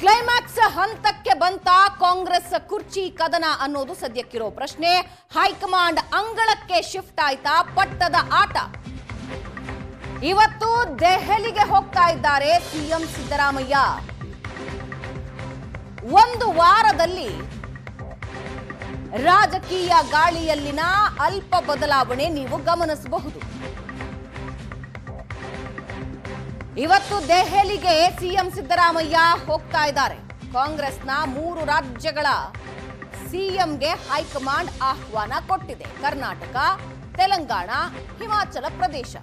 Climax ಹಂತಕ್ಕೆ ಬಂತ ಕಾಂಗ್ರೆಸ್ ಕುರ್ಚಿ ಕದನ ಅನ್ನೋದು ಸದ್ಯಕ್ಕಿರೋ ಪ್ರಶ್ನೆ. ಹೈಕಮಾಂಡ್ ಅಂಗಳಕ್ಕೆ ಶಿಫ್ಟ್ ಆಯ್ತಾ ಪಟ್ಟದ ಆಟ? ಇವತ್ತು ದೆಹಲಿಗೆ ಹೋಗ್ತಾ ಇದ್ದಾರೆ ಸಿಎಂ ಸಿದ್ದರಾಮಯ್ಯ. ಒಂದು ವಾರದಲ್ಲಿ ರಾಜಕೀಯ ಗಾಳಿಯಲ್ಲಿನ ಅಲ್ಪ ಬದಲಾವಣೆ ನೀವು ಗಮನಿಸಬಹುದು. ಇವತ್ತು ದೆಹಲಿಗೆ ಸಿಎಂ ಸಿದ್ದರಾಮಯ್ಯ ಹೋಗ್ತಾ ಇದ್ದಾರೆ. ಕಾಂಗ್ರೆಸ್ನ ಮೂರು ರಾಜ್ಯಗಳ ಸಿಎಂಗೆ ಹೈಕಮಾಂಡ್ ಆಹ್ವಾನ ಕೊಟ್ಟಿದೆ. ಕರ್ನಾಟಕ, ತೆಲಂಗಾಣ, ಹಿಮಾಚಲ ಪ್ರದೇಶ.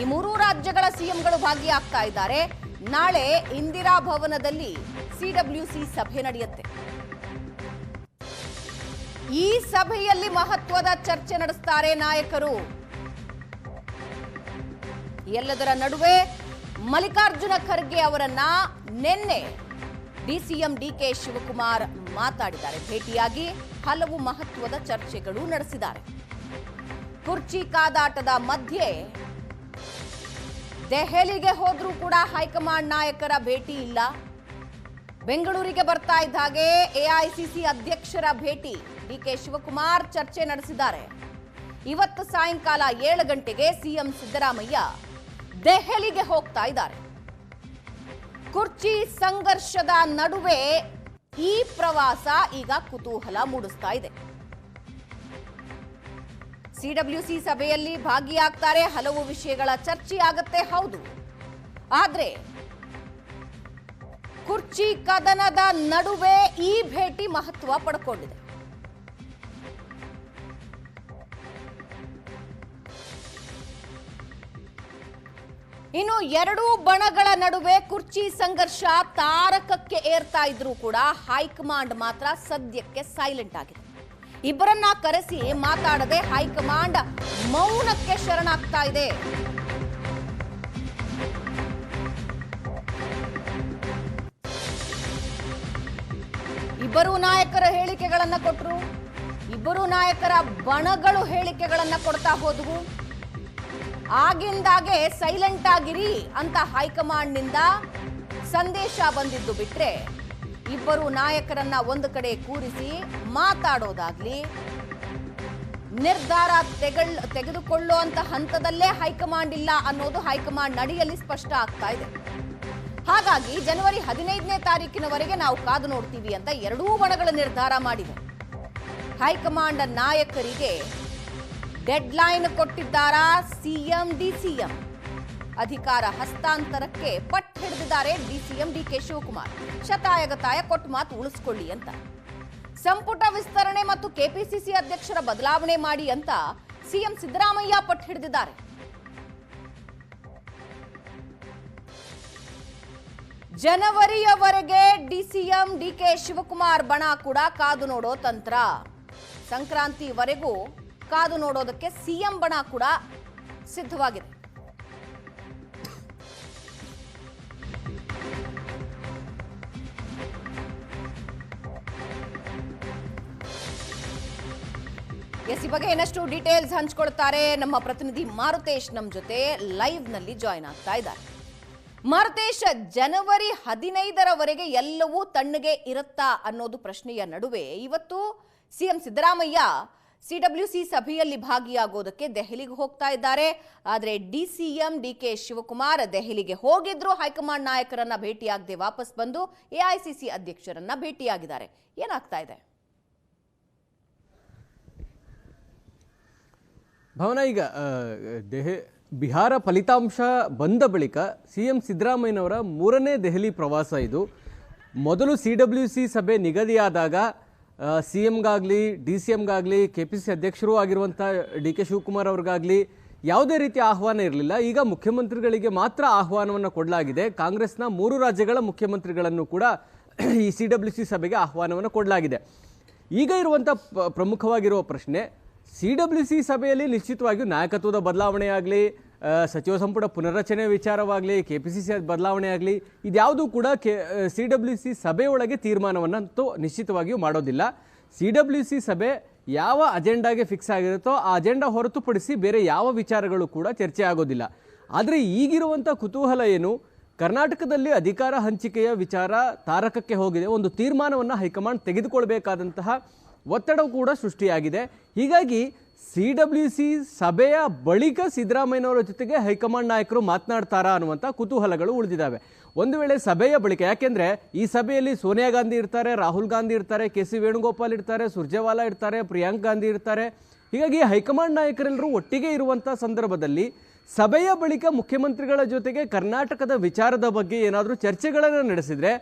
ಈ ಮೂರು ರಾಜ್ಯಗಳ ಸಿಎಂಗಳು ಭಾಗಿಯಾಗ್ತಾ ಇದ್ದಾರೆ. ನಾಳೆ ಇಂದಿರಾ ಭವನದಲ್ಲಿ ಸಿಡಬ್ಲ್ಯೂಸಿ ಸಭೆ ನಡೆಯುತ್ತೆ. ಈ ಸಭೆಯಲ್ಲಿ ಮಹತ್ವದ ಚರ್ಚೆ ನಡೆಸ್ತಾರೆ ನಾಯಕರು. ಎಲ್ಲದರ ನಡುವೆ ಮಲ್ಲಿಕಾರ್ಜುನ ಖರ್ಗೆ ಅವರನ್ನ ನಿನ್ನೆ ಡಿಸಿಎಂ ಡಿಕೆ ಶಿವಕುಮಾರ್ ಮಾತಾಡಿದ್ದಾರೆ. ಭೇಟಿಯಾಗಿ ಹಲವು ಮಹತ್ವದ ಚರ್ಚೆಗಳು ನಡೆಸಿದ್ದಾರೆ. ಕುರ್ಚಿ ಕಾದಾಟದ ಮಧ್ಯೆ ದೆಹಲಿಗೆ ಹೋದ್ರೂ ಕೂಡ ಹೈಕಮಾಂಡ್ ನಾಯಕರ ಭೇಟಿ ಇಲ್ಲ. ಬೆಂಗಳೂರಿಗೆ ಬರ್ತಾ ಇದ್ದ ಹಾಗೆ ಎಐಸಿಸಿ ಅಧ್ಯಕ್ಷರ ಭೇಟಿ ಡಿಕೆ ಶಿವಕುಮಾರ್ ಚರ್ಚೆ ನಡೆಸಿದ್ದಾರೆ. ಇವತ್ತು ಸಾಯಂಕಾಲ ಏಳು ಗಂಟೆಗೆ ಸಿಎಂ ಸಿದ್ದರಾಮಯ್ಯ ದೆಹಲಿಗೆ ಹೋಗ್ತಾ ಇದ್ದಾರೆ. ಕುರ್ಚಿ ಸಂಘರ್ಷದ ನಡುವೆ ಈ ಪ್ರವಾಸ ಈಗ ಕುತೂಹಲ ಮೂಡಿಸ್ತಾ ಇದೆ. ಸಿಡಬ್ಲ್ಯೂಸಿ ಸಭೆಯಲ್ಲಿ ಭಾಗಿಯಾಗ್ತಾರೆ, ಹಲವು ವಿಷಯಗಳ ಚರ್ಚೆ ಆಗತ್ತೆ, ಹೌದು. ಆದ್ರೆ ಕುರ್ಚಿ ಕದನದ ನಡುವೆ ಈ ಭೇಟಿ ಮಹತ್ವ ಪಡ್ಕೊಂಡಿದೆ. ಇನ್ನು ಎರಡೂ ಬಣಗಳ ನಡುವೆ ಕುರ್ಚಿ ಸಂಘರ್ಷ ತಾರಕಕ್ಕೆ ಏರ್ತಾ ಇದ್ರೂ ಕೂಡ ಹೈಕಮಾಂಡ್ ಮಾತ್ರ ಸದ್ಯಕ್ಕೆ ಸೈಲೆಂಟ್ ಆಗಿದೆ. ಇಬ್ಬರನ್ನ ಕರೆಸಿ ಮಾತಾಡದೆ ಹೈಕಮಾಂಡ್ ಮೌನಕ್ಕೆ ಶರಣಾಗ್ತಾ ಇದೆ. ಇಬ್ಬರು ನಾಯಕರ ಹೇಳಿಕೆಗಳನ್ನ ಕೊಟ್ಟರು ಇಬ್ಬರು ನಾಯಕರ ಬಣಗಳು ಹೇಳಿಕೆಗಳನ್ನ ಕೊಡ್ತಾ ಹೋದವು. ಆಗಿಂದಾಗೆ ಸೈಲೆಂಟ್ ಆಗಿರಿ ಅಂತ ಹೈಕಮಾಂಡ್ನಿಂದ ಸಂದೇಶ ಬಂದಿದ್ದು ಬಿಟ್ರೆ ಇಬ್ಬರು ನಾಯಕರನ್ನ ಒಂದು ಕಡೆ ಕೂರಿಸಿ ಮಾತಾಡೋದಾಗ್ಲಿ ನಿರ್ಧಾರ ತೆಗಳ್, ತೆಗೆದುಕೊಳ್ಳುವಂತ ಹಂತದಲ್ಲೇ ಹೈಕಮಾಂಡ್ ಇಲ್ಲ ಅನ್ನೋದು ಹೈಕಮಾಂಡ್ ನಡಿಯಲ್ಲಿ ಸ್ಪಷ್ಟ ಆಗ್ತಾ ಇದೆ. ಹಾಗಾಗಿ ಜನವರಿ ಹದಿನೈದನೇ ತಾರೀಕಿನವರೆಗೆ ನಾವು ಕಾದು ನೋಡ್ತೀವಿ ಅಂತ ಎರಡೂ ಬಣಗಳ ನಿರ್ಧಾರ ಮಾಡಿದೆ ಹೈಕಮಾಂಡ್ ನಾಯಕರಿಗೆ ಡೆಡ್ಲೈನ್ ಕೊಟ್ಟಿದ್ದಾರಾ ಸಿಎಂ, ಡಿಸಿಎಂ? ಅಧಿಕಾರ ಹಸ್ತಾಂತರಕ್ಕೆ ಪಟ್ ಹಿಡಿದಿದ್ದಾರೆ ಡಿಸಿಎಂ ಡಿಕೆ ಶಿವಕುಮಾರ್. ಶತಾಯಗತಾಯ ಕೊಟ್ಟು ಮಾತು ಉಳಿಸ್ಕೊಳ್ಳಿ ಅಂತ. ಸಂಪುಟ ವಿಸ್ತರಣೆ ಮತ್ತು ಕೆಪಿಸಿಸಿ ಅಧ್ಯಕ್ಷರ ಬದಲಾವಣೆ ಮಾಡಿ ಅಂತ ಸಿಎಂ ಸಿದ್ದರಾಮಯ್ಯ ಪಟ್ಟು ಹಿಡಿದಿದ್ದಾರೆ. ಜನವರಿಯವರೆಗೆ ಡಿಸಿಎಂ ಡಿಕೆ ಶಿವಕುಮಾರ್ ಬಣ ಕೂಡ ಕಾದು ನೋಡೋ ತಂತ್ರ. ಸಂಕ್ರಾಂತಿವರೆಗೂ ಕಾದು ನೋಡೋದಕ್ಕೆ ಸಿಎಂ ಬಣ ಕೂಡ ಸಿದ್ಧವಾಗಿದೆ. ಎಸ್, ಈ ಬಗ್ಗೆ ಇನ್ನಷ್ಟು ಡೀಟೇಲ್ಸ್ ಹಂಚ್ಕೊಳ್ತಾರೆ ನಮ್ಮ ಪ್ರತಿನಿಧಿ ಮಾರುತೇಶ್ ನಮ್ಮ ಜೊತೆ ಲೈವ್ನಲ್ಲಿ ಜಾಯ್ನ್ ಆಗ್ತಾ ಇದ್ದಾರೆ. ಮಾರುತೇಶ್, ಜನವರಿ ಹದಿನೈದರವರೆಗೆ ಎಲ್ಲವೂ ತಣ್ಣಗೆ ಇರುತ್ತಾ ಅನ್ನೋದು ಪ್ರಶ್ನೆಯ ನಡುವೆ ಇವತ್ತು ಸಿಎಂ ಸಿದ್ದರಾಮಯ್ಯ ಸಿಡಬ್ಲ್ಯೂಸಿ ಸಭೆಯಲ್ಲಿ ಭಾಗಿಯಾಗೋದಕ್ಕೆ ದೆಹಲಿಗೆ ಹೋಗ್ತಾ ಇದ್ದಾರೆ. ಆದರೆ ಡಿಸಿಎಂ ಡಿಕೆ ಶಿವಕುಮಾರ್ ದೆಹಲಿಗೆ ಹೋಗಿದ್ರು. ಹೈಕಮಾಂಡ್ ನಾಯಕರನ್ನ ಭೇಟಿಯಾಗದೆ ವಾಪಸ್ ಬಂದು ಎಐಸಿಸಿ ಅಧ್ಯಕ್ಷರನ್ನ ಭೇಟಿಯಾಗಿದ್ದಾರೆ. ಏನಾಗ್ತಾ ಇದೆ? ಭವನ, ಈಗ ದೆಹ, ಬಿಹಾರ ಫಲಿತಾಂಶ ಬಂದ ಬಳಿಕ ಸಿ ಎಂ ಸಿದ್ದರಾಮಯ್ಯನವರ ಮೂರನೇ ದೆಹಲಿ ಪ್ರವಾಸ ಇದು. ಮೊದಲು ಸಿ ಸಿ ಸಭೆ ನಿಗದಿಯಾದಾಗ ಸಿ ಎಮ್ಗಾಗಲಿ, ಡಿ ಸಿ ಎಮ್ಗಾಗಲಿ, ಕೆ ಪಿ ಸಿ ಅಧ್ಯಕ್ಷರೂ ಆಗಿರುವಂಥ ಡಿ ಕೆ ಶಿವಕುಮಾರ್ ಅವ್ರಿಗಾಗಲಿ ಯಾವುದೇ ರೀತಿಯ ಆಹ್ವಾನ ಇರಲಿಲ್ಲ. ಈಗ ಮುಖ್ಯಮಂತ್ರಿಗಳಿಗೆ ಮಾತ್ರ ಆಹ್ವಾನವನ್ನು ಕೊಡಲಾಗಿದೆ. ಕಾಂಗ್ರೆಸ್ನ ಮೂರು ರಾಜ್ಯಗಳ ಮುಖ್ಯಮಂತ್ರಿಗಳನ್ನು ಕೂಡ ಈ ಸಿ ಡಬ್ಲ್ಯೂ ಸಿ ಸಭೆಗೆ ಆಹ್ವಾನವನ್ನು ಕೊಡಲಾಗಿದೆ. ಈಗ ಇರುವಂಥ ಪ್ರಮುಖವಾಗಿರುವ ಪ್ರಶ್ನೆ, ಸಿ ಡಬ್ಲ್ಯೂ ಸಿ ಸಭೆಯಲ್ಲಿ ನಿಶ್ಚಿತವಾಗಿಯೂ ನಾಯಕತ್ವದ ಬದಲಾವಣೆ ಆಗಲಿ ಸಚಿವ ಸಂಪುಟ ಪುನರ್ರಚನೆ ವಿಚಾರವಾಗಲಿ ಕೆ ಪಿ ಸಿ ಸಿ ಬದಲಾವಣೆ ಆಗಲಿ, ಇದ್ಯಾವುದೂ ಕೂಡ ಕೆ ಸಿ ಡಬ್ಲ್ಯೂ ಸಿ ಸಭೆಯೊಳಗೆ ತೀರ್ಮಾನವನ್ನಂತೂ ನಿಶ್ಚಿತವಾಗಿಯೂ ಮಾಡೋದಿಲ್ಲ. ಸಿ ಡಬ್ಲ್ಯೂ ಸಿ ಸಭೆ ಯಾವ ಅಜೆಂಡಾಗೆ ಫಿಕ್ಸ್ ಆಗಿರುತ್ತೋ ಆ ಅಜೆಂಡಾ ಹೊರತುಪಡಿಸಿ ಬೇರೆ ಯಾವ ವಿಚಾರಗಳು ಕೂಡ ಚರ್ಚೆ ಆಗೋದಿಲ್ಲ. ಆದರೆ ಈಗಿರುವಂಥ ಕುತೂಹಲ ಏನು? ಕರ್ನಾಟಕದಲ್ಲಿ ಅಧಿಕಾರ ಹಂಚಿಕೆಯ ವಿಚಾರ ತಾರಕಕ್ಕೆ ಹೋಗಿದೆ. ಒಂದು ತೀರ್ಮಾನವನ್ನು ಹೈಕಮಾಂಡ್ ತೆಗೆದುಕೊಳ್ಬೇಕಾದಂತಹ ಒತ್ತಡವು ಕೂಡ ಸೃಷ್ಟಿಯಾಗಿದೆ. ಹೀಗಾಗಿ ಸಿ ಡಬ್ಲ್ಯೂ ಸಿ ಸಭೆಯ ಬಳಿಕ ಸಿದ್ದರಾಮಯ್ಯನವರ ಜೊತೆಗೆ ಹೈಕಮಾಂಡ್ ನಾಯಕರು ಮಾತನಾಡ್ತಾರಾ ಅನ್ನುವಂಥ ಕುತೂಹಲಗಳು ಉಳಿದಿದ್ದಾವೆ. ಒಂದು ವೇಳೆ ಸಭೆಯ ಬಳಿಕ, ಯಾಕೆಂದರೆ ಈ ಸಭೆಯಲ್ಲಿ ಸೋನಿಯಾ ಗಾಂಧಿ ಇರ್ತಾರೆ, ರಾಹುಲ್ ಗಾಂಧಿ ಇರ್ತಾರೆ, ಕೆ ಸಿ ವೇಣುಗೋಪಾಲ್ ಇರ್ತಾರೆ, ಸುರ್ಜೇವಾಲಾ ಇರ್ತಾರೆ, ಪ್ರಿಯಾಂಕ್ ಗಾಂಧಿ ಇರ್ತಾರೆ. ಹೀಗಾಗಿ ಹೈಕಮಾಂಡ್ ನಾಯಕರೆಲ್ಲರೂ ಒಟ್ಟಿಗೆ ಇರುವಂಥ ಸಂದರ್ಭದಲ್ಲಿ ಸಭೆಯ ಬಳಿಕ ಮುಖ್ಯಮಂತ್ರಿಗಳ ಜೊತೆಗೆ ಕರ್ನಾಟಕದ ವಿಚಾರದ ಬಗ್ಗೆ ಏನಾದರೂ ಚರ್ಚೆಗಳನ್ನು ನಡೆಸಿದ್ರೆ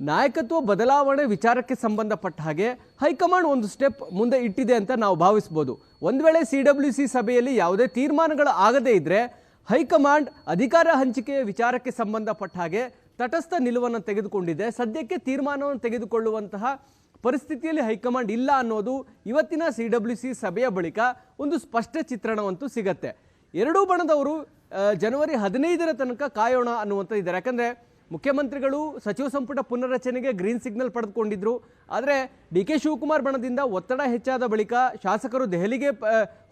ನಾಯಕತ್ವ ಬದಲಾವಣೆ ವಿಚಾರಕ್ಕೆ ಸಂಬಂಧಪಟ್ಟ ಹಾಗೆ ಹೈಕಮಾಂಡ್ ಒಂದು ಸ್ಟೆಪ್ ಮುಂದೆ ಇಟ್ಟಿದೆ ಅಂತ ನಾವು ಭಾವಿಸ್ಬೋದು. ಒಂದು ವೇಳೆ ಸಿ ಡಬ್ಲ್ಯೂ ಸಿ ಸಭೆಯಲ್ಲಿ ಯಾವುದೇ ತೀರ್ಮಾನಗಳು ಆಗದೇ ಇದ್ದರೆ ಹೈಕಮಾಂಡ್ ಅಧಿಕಾರ ಹಂಚಿಕೆಯ ವಿಚಾರಕ್ಕೆ ಸಂಬಂಧಪಟ್ಟ ಹಾಗೆ ತಟಸ್ಥ ನಿಲುವನ್ನು ತೆಗೆದುಕೊಂಡಿದೆ. ಸದ್ಯಕ್ಕೆ ತೀರ್ಮಾನವನ್ನು ತೆಗೆದುಕೊಳ್ಳುವಂತಹ ಪರಿಸ್ಥಿತಿಯಲ್ಲಿ ಹೈಕಮಾಂಡ್ ಇಲ್ಲ ಅನ್ನೋದು ಇವತ್ತಿನ ಸಿ ಡಬ್ಲ್ಯೂ ಸಿ ಸಭೆಯ ಬಳಿಕ ಒಂದು ಸ್ಪಷ್ಟ ಚಿತ್ರಣವಂತೂ ಸಿಗತ್ತೆ. ಎರಡೂ ಬಣದವರು ಜನವರಿ ಹದಿನೈದರ ತನಕ ಕಾಯೋಣ ಅನ್ನುವಂಥ ಇದ್ದಾರೆ. ಯಾಕಂದ್ರೆ ಮುಖ್ಯಮಂತ್ರಿಗಳು ಸಚಿವ ಸಂಪುಟ ಪುನರ್ರಚನೆಗೆ ಗ್ರೀನ್ ಸಿಗ್ನಲ್ ಪಡೆದುಕೊಂಡಿದ್ರು. ಆದರೆ ಡಿ ಕೆ ಶಿವಕುಮಾರ್ ಬಣದಿಂದ ಒತ್ತಡ ಹೆಚ್ಚಾದ ಬಳಿಕ ಶಾಸಕರು ದೆಹಲಿಗೆ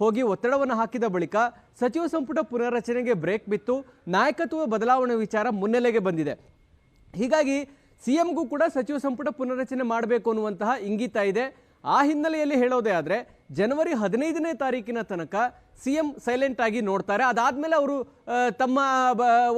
ಹೋಗಿ ಒತ್ತಡವನ್ನು ಹಾಕಿದ ಬಳಿಕ ಸಚಿವ ಸಂಪುಟ ಪುನರ್ರಚನೆಗೆ ಬ್ರೇಕ್ ಬಿತ್ತು. ನಾಯಕತ್ವ ಬದಲಾವಣೆ ವಿಚಾರ ಮುನ್ನೆಲೆಗೆ ಬಂದಿದೆ. ಹೀಗಾಗಿ ಸಿಎಂಗೂ ಕೂಡ ಸಚಿವ ಸಂಪುಟ ಪುನರ್ರಚನೆ ಮಾಡಬೇಕು ಅನ್ನುವಂತಹ ಇಂಗಿತ ಇದೆ. ಆ ಹಿನ್ನೆಲೆಯಲ್ಲಿ ಹೇಳೋದೇ ಆದರೆ, ಜನವರಿ ಹದಿನೈದನೇ ತಾರೀಕಿನ ತನಕ ಸಿ ಎಂ ಸೈಲೆಂಟ್ ಆಗಿ ನೋಡ್ತಾರೆ. ಅದಾದಮೇಲೆ ಅವರು ತಮ್ಮ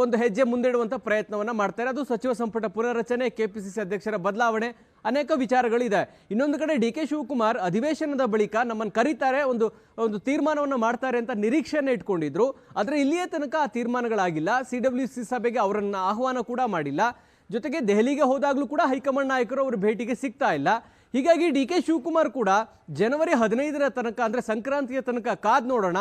ಒಂದು ಹೆಜ್ಜೆ ಮುಂದಿಡುವಂಥ ಪ್ರಯತ್ನವನ್ನು ಮಾಡ್ತಾರೆ. ಅದು ಸಚಿವ ಸಂಪುಟ ಪುನರ್ರಚನೆ ಸಿ ಅಧ್ಯಕ್ಷರ ಬದಲಾವಣೆ, ಅನೇಕ ವಿಚಾರಗಳಿದೆ. ಇನ್ನೊಂದು ಕಡೆ ಡಿ ಕೆ ಶಿವಕುಮಾರ್ ಅಧಿವೇಶನದ ಬಳಿಕ ನಮ್ಮನ್ನು ಕರೀತಾರೆ, ಒಂದು ಒಂದು ತೀರ್ಮಾನವನ್ನು ಮಾಡ್ತಾರೆ ಅಂತ ನಿರೀಕ್ಷೆಯನ್ನು ಇಟ್ಕೊಂಡಿದ್ರು. ಆದರೆ ಇಲ್ಲಿಯೇ ತನಕ ಆ ತೀರ್ಮಾನಗಳಾಗಿಲ್ಲ. ಸಿ ಡಬ್ಲ್ಯೂ ಸಿ ಸಭೆಗೆ ಅವರನ್ನು ಆಹ್ವಾನ ಕೂಡ ಮಾಡಿಲ್ಲ. ಜೊತೆಗೆ ದೆಹಲಿಗೆ ಹೋದಾಗಲೂ ಕೂಡ ಹೈಕಮಾಂಡ್ ನಾಯಕರು ಅವರು ಭೇಟಿಗೆ ಸಿಗ್ತಾ ಇಲ್ಲ. ಹೀಗಾಗಿ ಡಿ ಕೆ ಶಿವಕುಮಾರ್ ಕೂಡ ಜನವರಿ ಹದಿನೈದರ ತನಕ ಅಂದರೆ ಸಂಕ್ರಾಂತಿಯ ತನಕ ಕಾದ್ ನೋಡೋಣ.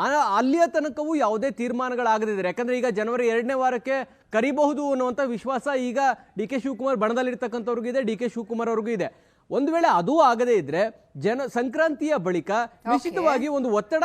ಆ ಅಲ್ಲಿಯ ತನಕವೂ ಯಾವುದೇ ತೀರ್ಮಾನಗಳಾಗದಿದ್ದಾರೆ. ಯಾಕಂದರೆ ಈಗ ಜನವರಿ ಎರಡನೇ ವಾರಕ್ಕೆ ಕರಿಬಹುದು ಅನ್ನುವಂಥ ವಿಶ್ವಾಸ ಈಗ ಡಿ ಕೆ ಶಿವಕುಮಾರ್ ಬಣದಲ್ಲಿರ್ತಕ್ಕಂಥವ್ರಿಗೂ ಇದೆ ಡಿ ಕೆ ಶಿವಕುಮಾರ್ ಅವ್ರಿಗೂ ಇದೆ. ಒಂದು ವೇಳೆ ಅದೂ ಆಗದೇ ಇದ್ರೆ ಜನ ಸಂಕ್ರಾಂತಿಯ ಬಳಿಕ ನಿಶ್ಚಿತವಾಗಿ ಒಂದು ಒತ್ತಡ